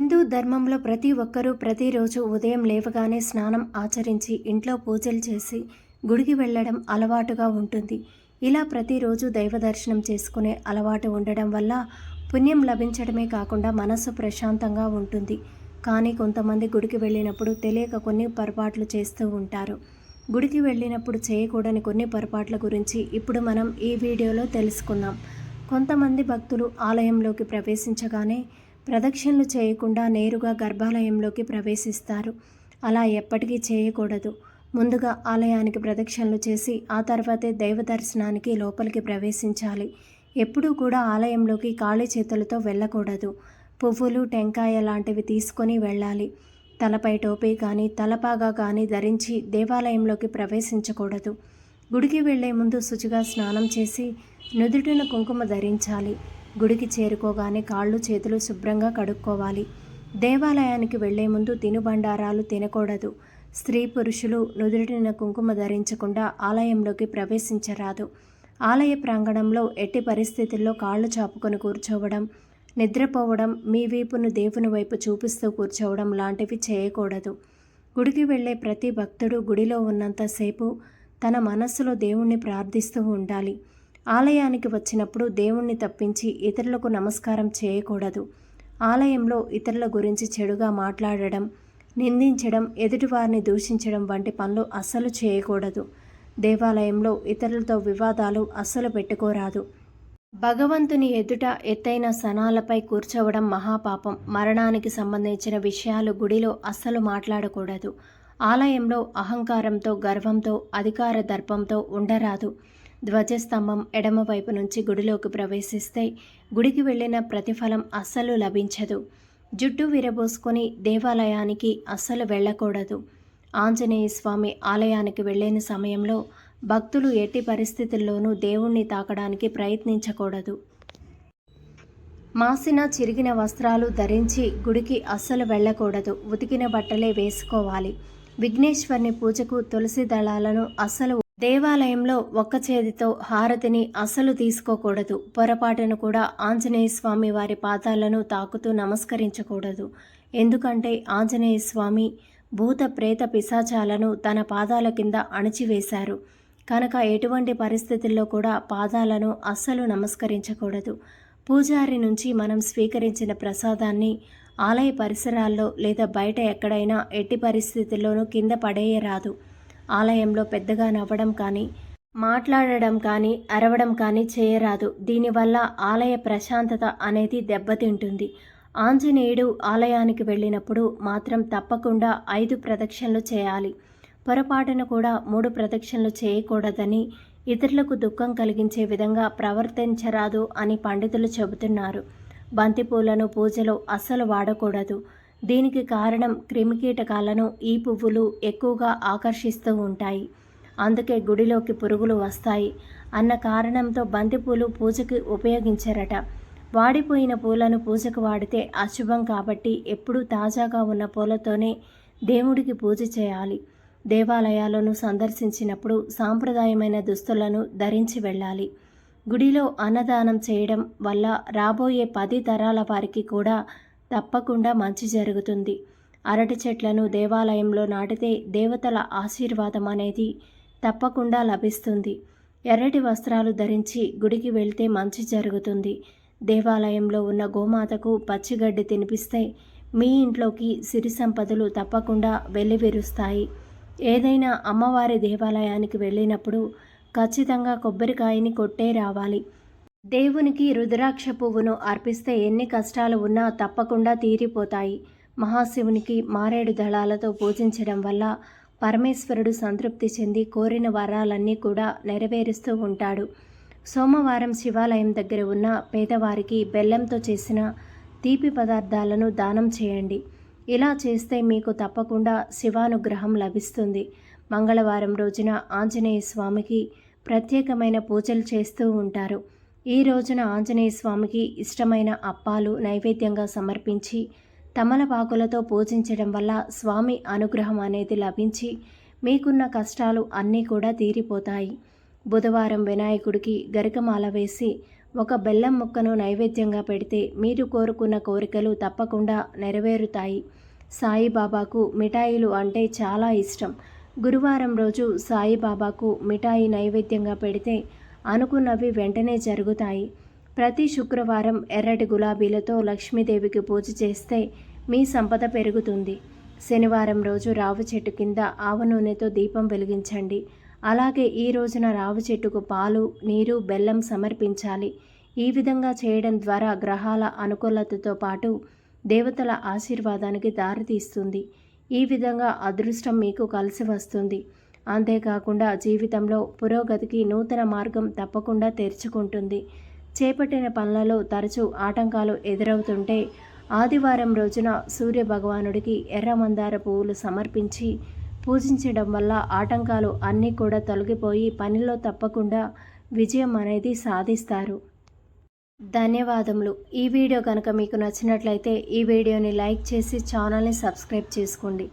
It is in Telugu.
హిందూ ధర్మంలో ప్రతి ఒక్కరూ ప్రతిరోజు ఉదయం లేవగానే స్నానం ఆచరించి ఇంట్లో పూజలు చేసి గుడికి వెళ్ళడం అలవాటుగా ఉంటుంది. ఇలా ప్రతిరోజు దైవ దర్శనం చేసుకునే అలవాటు ఉండడం వల్ల పుణ్యం లభించడమే కాకుండా మనస్సు ప్రశాంతంగా ఉంటుంది. కానీ కొంతమంది గుడికి వెళ్ళినప్పుడు తెలియక కొన్ని పొరపాట్లు చేస్తూ ఉంటారు. గుడికి వెళ్ళినప్పుడు చేయకూడని కొన్ని పొరపాట్ల గురించి ఇప్పుడు మనం ఈ వీడియోలో తెలుసుకుందాం. కొంతమంది భక్తులు ఆలయంలోకి ప్రవేశించగానే ప్రదక్షిణలు చేయకుండా నేరుగా గర్భాలయంలోకి ప్రవేశిస్తారు. అలా ఎప్పటికీ చేయకూడదు. ముందుగా ఆలయానికి ప్రదక్షిణలు చేసి ఆ తర్వాతే దైవ దర్శనానికి లోపలికి ప్రవేశించాలి. ఎప్పుడూ కూడా ఆలయంలోకి ఖాళీ చేతులతో వెళ్ళకూడదు. పువ్వులు టెంకాయ లాంటివి తీసుకొని వెళ్ళాలి. తలపై టోపీ కానీ తలపాగా కానీ ధరించి దేవాలయంలోకి ప్రవేశించకూడదు. గుడికి వెళ్ళే ముందు శుచిగా స్నానం చేసి నుదుటిన కుంకుమ ధరించాలి. గుడికి చేరుకోగానే కాళ్ళు చేతులు శుభ్రంగా కడుక్కోవాలి. దేవాలయానికి వెళ్ళే ముందు తినుబండారాలు తినకూడదు. స్త్రీ పురుషులు నుదుటిన కుంకుమ ధరించకుండా ఆలయంలోకి ప్రవేశించరాదు. ఆలయ ప్రాంగణంలో ఎట్టి పరిస్థితుల్లో కాళ్ళు చాపుకొని కూర్చోవడం నిద్రపోవడం మీ వీపును దేవుని వైపు చూపిస్తూ కూర్చోవడం లాంటివి చేయకూడదు. గుడికి వెళ్ళే ప్రతి భక్తుడు గుడిలో ఉన్నంతసేపు తన మనస్సులో దేవుణ్ణి ప్రార్థిస్తూ ఉండాలి. ఆలయానికి వచ్చినప్పుడు దేవుణ్ణి తప్పించి ఇతరులకు నమస్కారం చేయకూడదు. ఆలయంలో ఇతరుల గురించి చెడుగా మాట్లాడడం నిందించడం ఎదుటివారిని దూషించడం వంటి పనులు అస్సలు చేయకూడదు. దేవాలయంలో ఇతరులతో వివాదాలు అస్సలు పెట్టుకోరాదు. భగవంతుని ఎదుట ఎత్తైన సనాలపై కూర్చోవడం మహాపాపం. మరణానికి సంబంధించిన విషయాలు గుడిలో అస్సలు మాట్లాడకూడదు. ఆలయంలో అహంకారంతో గర్వంతో అధికార దర్పంతో ఉండరాదు. ధ్వజస్తంభం ఎడమవైపు నుంచి గుడిలోకి ప్రవేశిస్తే గుడికి వెళ్ళిన ప్రతిఫలం అస్సలు లభించదు. జుట్టు విరబోసుకొని దేవాలయానికి అస్సలు వెళ్ళకూడదు. ఆంజనేయ స్వామి ఆలయానికి వెళ్ళిన సమయంలో భక్తులు ఎట్టి పరిస్థితుల్లోనూ దేవుణ్ణి తాకడానికి ప్రయత్నించకూడదు. మాసిన చిరిగిన వస్త్రాలు ధరించి గుడికి అస్సలు వెళ్ళకూడదు. ఉతికిన బట్టలే వేసుకోవాలి. విఘ్నేశ్వరుని పూజకు తులసి దళాలను అస్సలు దేవాలయంలో ఒక్క చేతితో హారతిని అస్సలు తీసుకోకూడదు. పొరపాటును కూడా ఆంజనేయ స్వామి వారి పాదాలను తాకుతూ నమస్కరించకూడదు. ఎందుకంటే ఆంజనేయ స్వామి భూత ప్రేత పిశాచాలను తన పాదాల కింద అణిచివేశారు. కనుక ఎటువంటి పరిస్థితుల్లో కూడా పాదాలను అస్సలు నమస్కరించకూడదు. పూజారి నుంచి మనం స్వీకరించిన ప్రసాదాన్ని ఆలయ పరిసరాల్లో లేదా బయట ఎక్కడైనా ఎట్టి పరిస్థితుల్లోనూ కింద పడేయరాదు. ఆలయంలో పెద్దగా నవ్వడం కానీ మాట్లాడడం కానీ అరవడం కానీ చేయరాదు. దీనివల్ల ఆలయ ప్రశాంతత అనేది దెబ్బతింటుంది. ఆంజనేయుడు ఆలయానికి వెళ్ళినప్పుడు మాత్రం తప్పకుండా ఐదు ప్రదక్షిణలు చేయాలి. పొరపాటున కూడా మూడు ప్రదక్షిణలు చేయకూడదని ఇతరులకు దుఃఖం కలిగించే విధంగా ప్రవర్తించరాదు అని పండితులు చెబుతున్నారు. బంతిపూలను పూజలో అస్సలు వాడకూడదు. దీనికి కారణం క్రిమికీటకాలను ఈ పువ్వులు ఎక్కువగా ఆకర్షిస్తూ ఉంటాయి. అందుకే గుడిలోకి పురుగులు వస్తాయి అన్న కారణంతో బంతిపూలు పూజకి ఉపయోగించరట. వాడిపోయిన పూలను పూజకు వాడితే అశుభం కాబట్టి ఎప్పుడూ తాజాగా ఉన్న పూలతోనే దేవుడికి పూజ చేయాలి. దేవాలయాలను సందర్శించినప్పుడు సాంప్రదాయమైన దుస్తులను ధరించి వెళ్ళాలి. గుడిలో అన్నదానం చేయడం వల్ల రాబోయే పది తరాల వారికి కూడా తప్పకుండా మంచి జరుగుతుంది. అరటి చెట్లను దేవాలయంలో నాటితే దేవతల ఆశీర్వాదం అనేది తప్పకుండా లభిస్తుంది. ఎర్రటి వస్త్రాలు ధరించి గుడికి వెళ్తే మంచి జరుగుతుంది. దేవాలయంలో ఉన్న గోమాతకు పచ్చిగడ్డి తినిపిస్తే మీ ఇంట్లోకి సిరి సంపదలు తప్పకుండా వెల్లివిరుస్తాయి. ఏదైనా అమ్మవారి దేవాలయానికి వెళ్ళినప్పుడు ఖచ్చితంగా కొబ్బరికాయని కొట్టే రావాలి. దేవునికి రుద్రాక్ష పువ్వును అర్పిస్తే ఎన్ని కష్టాలు ఉన్నా తప్పకుండా తీరిపోతాయి. మహాశివునికి మారేడు దళాలతో పూజించడం వల్ల పరమేశ్వరుడు సంతృప్తి చెంది కోరిన వరాలన్నీ కూడా నెరవేరుస్తూ ఉంటాడు. సోమవారం శివాలయం దగ్గర ఉన్న పేదవారికి బెల్లంతో చేసిన తీపి పదార్థాలను దానం చేయండి. ఇలా చేస్తే మీకు తప్పకుండా శివానుగ్రహం లభిస్తుంది. మంగళవారం రోజున ఆంజనేయ స్వామికి ప్రత్యేకమైన పూజలు చేస్తూ ఉంటారు. ఈ రోజున ఆంజనేయ స్వామికి ఇష్టమైన అప్పాలు నైవేద్యంగా సమర్పించి తమలపాకులతో పూజించడం వల్ల స్వామి అనుగ్రహం అనేది లభించి మీకున్న కష్టాలు అన్నీ కూడా తీరిపోతాయి. బుధవారం వినాయకుడికి గరికమాల వేసి ఒక బెల్లం ముక్కను నైవేద్యంగా పెడితే మీరు కోరుకున్న కోరికలు తప్పకుండా నెరవేరుతాయి. సాయిబాబాకు మిఠాయిలు అంటే చాలా ఇష్టం. గురువారం రోజు సాయిబాబాకు మిఠాయి నైవేద్యంగా పెడితే అనుకున్నవి వెంటనే జరుగుతాయి. ప్రతి శుక్రవారం ఎర్రటి గులాబీలతో లక్ష్మీదేవికి పూజ చేస్తే మీ సంపద పెరుగుతుంది. శనివారం రోజు రావి చెట్టు కింద ఆవ నూనెతో దీపం వెలిగించండి. అలాగే ఈ రోజున రావి చెట్టుకు పాలు నీరు బెల్లం సమర్పించాలి. ఈ విధంగా చేయడం ద్వారా గ్రహాల అనుకూలతతో పాటు దేవతల ఆశీర్వాదానికి దారితీస్తుంది. ఈ విధంగా అదృష్టం మీకు కలిసి వస్తుంది. అంతేకాకుండా జీవితంలో పురోగతికి నూతన మార్గం తప్పకుండా తెరుచుకుంటుంది. చేపట్టిన పనులలో తరచూ ఆటంకాలు ఎదురవుతుంటే ఆదివారం రోజున సూర్య భగవానుడికి ఎర్రమందార పువ్వులు సమర్పించి పూజించడం వల్ల ఆటంకాలు అన్నీ కూడా తొలగిపోయి పనిలో తప్పకుండా విజయం అనేది సాధిస్తారు. ధన్యవాదములు. ఈ వీడియో కనుక మీకు నచ్చినట్లయితే ఈ వీడియోని లైక్ చేసి ఛానల్ని సబ్స్క్రైబ్ చేసుకోండి.